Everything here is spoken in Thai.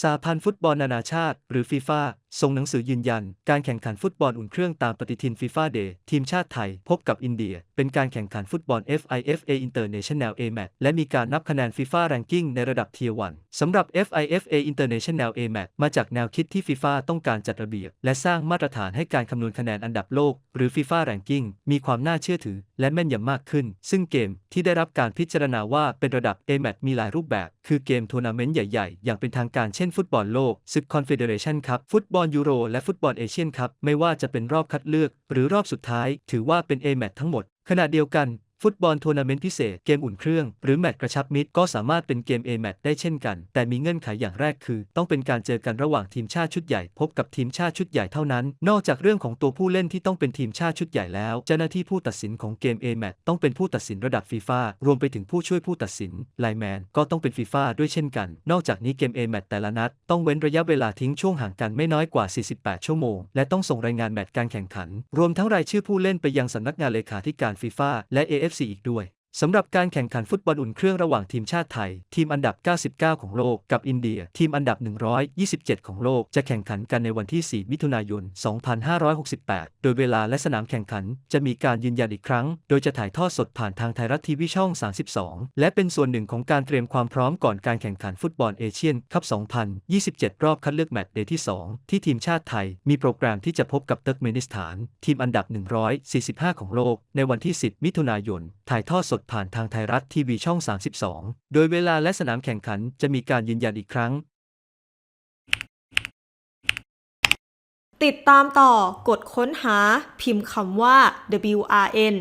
สาพันธ์ฟุตบอลนานาชาติ หรือฟีฟ่าส่งหนังสือยืนยัน การแข่งขันฟุตบอลอุ่นเครื่องตามปฏิทินฟีฟ่าเดย์ทีมชาติไทย พบกับอินเดีย เป็นการแข่งขันฟุตบอล FIFA International A Match และมีการนับคะแนนฟีฟ่าแรงกิ้งในระดับเทียร์วันสำหรับ FIFA International A Match มาจากแนวคิดที่ฟีฟ่าต้องการจัดระเบียบ และสร้างมาตรฐานให้การคำนวณคะแนนอันดับโลก หรือฟีฟ่าแรงกิ้งมีความน่าเชื่อถือ และแม่นยำมากขึ้น ซึ่งเกมที่ได้รับการพิจารณาว่าเป็นระดับ A Match มีหลายรูปแบบ คือเกมทัวร์นาเมนต์ใหญ่ ๆ อย่างเป็นทางการเช่นฟุตบอลโลกศึกคอนเฟเดเรชันคัพฟุตบอลอลยูโรและฟุตบอลเอเชียนคัพไม่ว่าจะเป็นรอบคัดเลือก หรือรอบสุดท้าย ถือว่าเป็น A Match ทั้งหมด ขณะเดียวกัน ฟุตบอลทัวร์นาเมนต์พิเศษเกมอุ่นเครื่อง หรือแมตช์กระชับมิตรก็สามารถเป็นเกม A แมตช์ได้เช่นกัน แต่มีเงื่อนไขอย่างแรกคือ ต้องเป็นการเจอกันระหว่างทีมชาติชุดใหญ่ พบกับทีมชาติชุดใหญ่เท่านั้น นอกจากเรื่องของตัวผู้เล่นที่ต้องเป็นทีมชาติชุดใหญ่แล้ว เจ้าหน้าที่ผู้ตัดสินของเกม A แมตช์ต้องเป็นผู้ตัดสินระดับฟีฟ่ารวมไปถึงผู้ช่วยผู้ตัดสินไลแมนก็ต้องเป็นฟีฟ่าด้วยเช่นกัน นอกจากนี้เกม A แมตช์แต่ละนัดต้องเว้นระยะเวลาทิ้งช่วงห่างกันไม่น้อยกว่า 48 ชั่วโมง และต้องส่งรายงานแมตช์การแข่งขัน รวมทั้งรายชื่อผู้เล่นไปยังสำนักงานเลขาธิการฟีฟ่าและ FC อีกด้วย สำหรับการแข่งขันฟุตบอลอุ่นเครื่องระหว่างทีมชาติไทย ทีมอันดับ 99 ของโลกกับอินเดีย ทีมอันดับ 127 ของโลกจะแข่งขันกันในวันที่ 4 มิถุนายน 2568 โดยเวลาและสนามแข่งขันจะมีการยืนยันอีกครั้ง โดยจะถ่ายทอดสดผ่านทางไทยรัฐทีวีช่อง 32 และเป็นส่วนหนึ่งของการเตรียมความพร้อมก่อนการแข่งขันฟุตบอลเอเชียนคัพ 2027 รอบคัดเลือกแมตช์เดย์ที่ 2 ที่ทีมชาติไทย มีโปรแกรมที่จะพบกับเติร์กเมนิสถาน ทีมอันดับ 145 ของโลก ในวันที่ 10 มิถุนายน ถ่ายทอดสดดผ่านทางไทยรัฐทีวีช่อง 32 โดยเวลาและสนามแข่งขันจะมีการยืนยันอีกครั้ง ติดตามต่อกดค้นหาพิมพ์คำว่า WRN